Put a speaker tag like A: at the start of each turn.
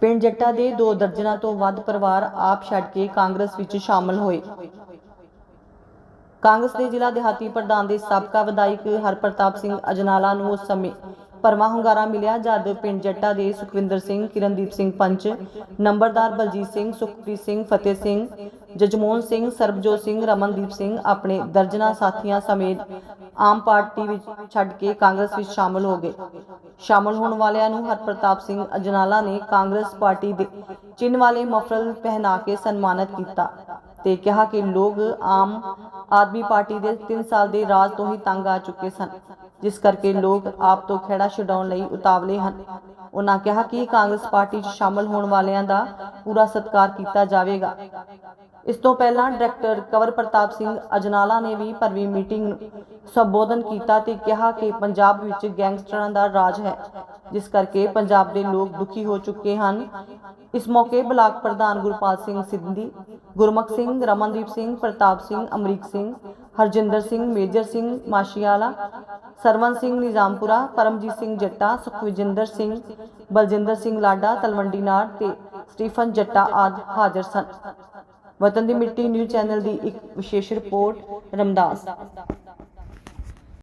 A: ਪਿੰਡ ਜੱਟਾ ਦੇ ਦੋ ਦਰਜਨਾਂ ਤੋਂ ਵੱਧ ਪਰਿਵਾਰ ਆਪ ਛੱਡ ਕੇ ਕਾਂਗਰਸ ਵਿੱਚ ਸ਼ਾਮਲ ਹੋਏ। ਕਾਂਗਰਸ ਦੇ ਜ਼ਿਲ੍ਹਾ ਦਿਹਾਤੀ ਪ੍ਰਧਾਨ ਦੇ ਸਾਬਕਾ ਵਿਧਾਇਕ ਹਰਪ੍ਰਤਾਪ ਸਿੰਘ ਅਜਨਾਲਾ ਨੂੰ ਉਸ ਸਮੇਂ ਪਰਮਾ ਹੁੰਗਾਰਾ ਮਿਲਿਆ, ਜਦ ਪਿੰਡ ਜੱਟਾ ਦੇ ਸੁਖਵਿੰਦਰ ਸਿੰਘ, ਕਿਰਨਦੀਪ ਸਿੰਘ ਪੰਚ, ਨੰਬਰਦਾਰ ਬਲਜੀਤ ਸਿੰਘ, ਸੁਖਪ੍ਰੀਤ ਸਿੰਘ, ਫਤਿਹ ਸਿੰਘ, ਜਜਮੋਹਨ ਸਿੰਘ, ਸਰਬਜੋਤ ਸਿੰਘ, ਰਮਨਦੀਪ ਸਿੰਘ ਆਪਣੇ ਦਰਜਨਾ ਸਾਥੀਆਂ ਸਮੇਤ ਆਮ ਪਾਰਟੀ ਵਿੱਚ ਛੱਡ ਕੇ ਕਾਂਗਰਸ ਵਿੱਚ ਸ਼ਾਮਲ ਹੋ ਗਏ। ਸ਼ਾਮਲ ਹੋਣ ਵਾਲਿਆਂ ਨੂੰ ਹਰਪ੍ਰਤਾਪ ਸਿੰਘ ਅਜਨਾਲਾ ਨੇ ਕਾਂਗਰਸ ਪਾਰਟੀ ਦੇ ਚਿੰਨ੍ਹ ਵਾਲੇ ਮਫਰਲ ਪਹਿਨਾ ਕੇ ਸਨਮਾਨਿਤ ਕੀਤਾ ਤੇ ਕਿਹਾ ਕਿ ਲੋਕ ਆਮ ਆਦਮੀ ਪਾਰਟੀ ਦੇ 3 ਸਾਲ ਦੇ ਰਾਜ ਤੋਂ ਹੀ ਤੰਗ ਆ ਚੁੱਕੇ ਸਨ। ਜਿਸ ਕਰਕੇ ਲੋਕ ਆਪ ਤੋਂ ਖੇੜਾ ਛਡਾਉਣ ਲਈ ਉਤਾਵਲੇ ਹਨ। ਉਹਨਾਂ ਕਿਹਾ ਕਿ ਕਾਂਗਰਸ ਪਾਰਟੀ 'ਚ ਸ਼ਾਮਲ ਹੋਣ ਵਾਲਿਆਂ ਦਾ ਪੂਰਾ ਸਤਿਕਾਰ ਕੀਤਾ ਜਾਵੇਗਾ। ਇਸ ਤੋਂ ਪਹਿਲਾਂ ਡਾਇਰੈਕਟਰ ਕਵਰ ਪ੍ਰਤਾਪ ਸਿੰਘ ਅਜਨਾਲਾ ਨੇ ਵੀ ਭਰਵੀ ਮੀਟਿੰਗ ਨੂੰ ਸੰਬੋਧਨ ਕੀਤਾ ਤੇ ਕਿਹਾ ਕਿ ਪੰਜਾਬ ਵਿੱਚ ਗੈਂਗਸਟਰਾਂ ਦਾ ਰਾਜ ਹੈ, ਜਿਸ ਕਰਕੇ ਪੰਜਾਬ ਦੇ ਲੋਕ ਦੁਖੀ ਹੋ ਚੁੱਕੇ ਹਨ। ਇਸ ਮੌਕੇ ਬਲਾਕ ਪ੍ਰਧਾਨ ਗੁਰਪਾਲ ਸਿੰਘ ਸਿੱਧੀ, ਗੁਰਮੁਖ ਸਿੰਘ, ਰਮਨਦੀਪ ਸਿੰਘ, ਪ੍ਰਤਾਪ ਸਿੰਘ, ਅਮਰੀਕ ਸਿੰਘ ਹਰਜਿੰਦਰ ਸਿੰਘ, ਮੇਜਰ ਸਿੰਘ, ਮਾਸ਼ੀਆਲਾ, ਸਰਵਨ ਸਿੰਘ, ਨਿਜ਼ਾਮਪੁਰਾ, ਪਰਮਜੀਤ ਸਿੰਘ ਜੱਟਾ, ਸੁਖਵਿਜਿੰਦਰ ਸਿੰਘ, ਬਲਜਿੰਦਰ ਸਿੰਘ ਲਾਡਾ, ਤਲਵੰਡੀ ਨਾਰ ਤੇ ਸਟੀਫਨ ਜੱਟਾ ਆਦਿ ਹਾਜ਼ਰ ਸਨ। ਵਤਨ ਦੀ ਮਿੱਟੀ ਨਿਊਜ਼ ਚੈਨਲ ਦੀ ਇੱਕ ਵਿਸ਼ੇਸ਼ ਰਿਪੋਰਟ, ਰਮਦਾਸ।